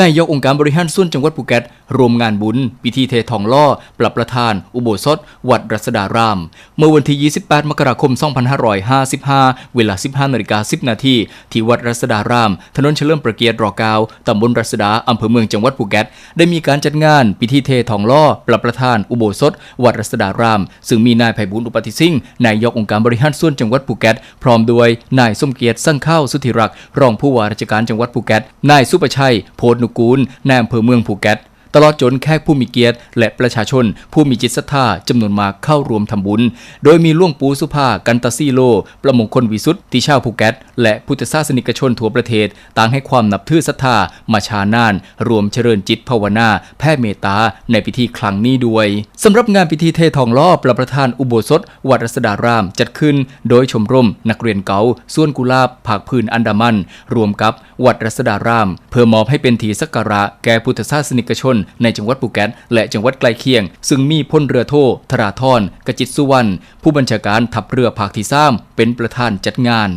นายกองค์การบริหารส่วนจังหวัดภูเก็ตรวมงานบุญ พิธีเททองล่อ ปรับประธาน อุโบสถ วัดรัศดาราม เมื่อวันที่ 28 มกราคม 2555 เวลา 15นาฬิกา10 นาทีที่วัดรัศดาราม ถนนเฉลิมประเกียรติร9ตำบลรัศดาอำเภอเมืองจังหวัดภูเก็ต ได้มีการจัดงาน พิธีเททองล่อ ปรับประธาน อุโบสถ วัดรัศดาราม ซึ่งมีนายไพบุญอุปติสิงห์นายกองค์การบริหารส่วนจังหวัดภูเก็ต พร้อมด้วยนายสมเกียรติสั่งข้าวสุธิรักษ์รองผู้ว่าราชการจังหวัดภูเก็ต นายสุประชัย โพธนุกูลนายอำเภอเมืองภูเก็ต ตลอดจนแขกผู้มีเกียรติ และประชาชน ผู้มีจิตศรัทธาจำนวนมากเข้าร่วมทำบุญ โดยมีล่วงปูสุภากันตาซีโล ประมงคลวิสุทธิ์ที่ชาวภูเก็ตและพุทธศาสนิกชนทั่วประเทศ ต่างให้ความนับถือศรัทธามาชานาน รวมเจริญจิตภาวนา แผ่เมตตาในพิธีครั้งนี้ด้วยสำหรับงานพิธีเททองล้อประประธานอุโบสถ วัดรัศดารามจัดขึ้น โดยชมรม นักเรียนเก่าส่วนกุลาบภาคพื้นอันดามัน รวมกับวัดรัศดาราม เพื่อมอบให้เป็นทีสักการะแก่พุทธศาสนิกชน ในจังหวัดภูเก็ตและจังหวัดใกล้เคียง ซึ่งมีพลเรือโทธราธรกจิตสุวรรณผู้บัญชาการทัพเรือภาคที่3เป็นประธานจัดงาน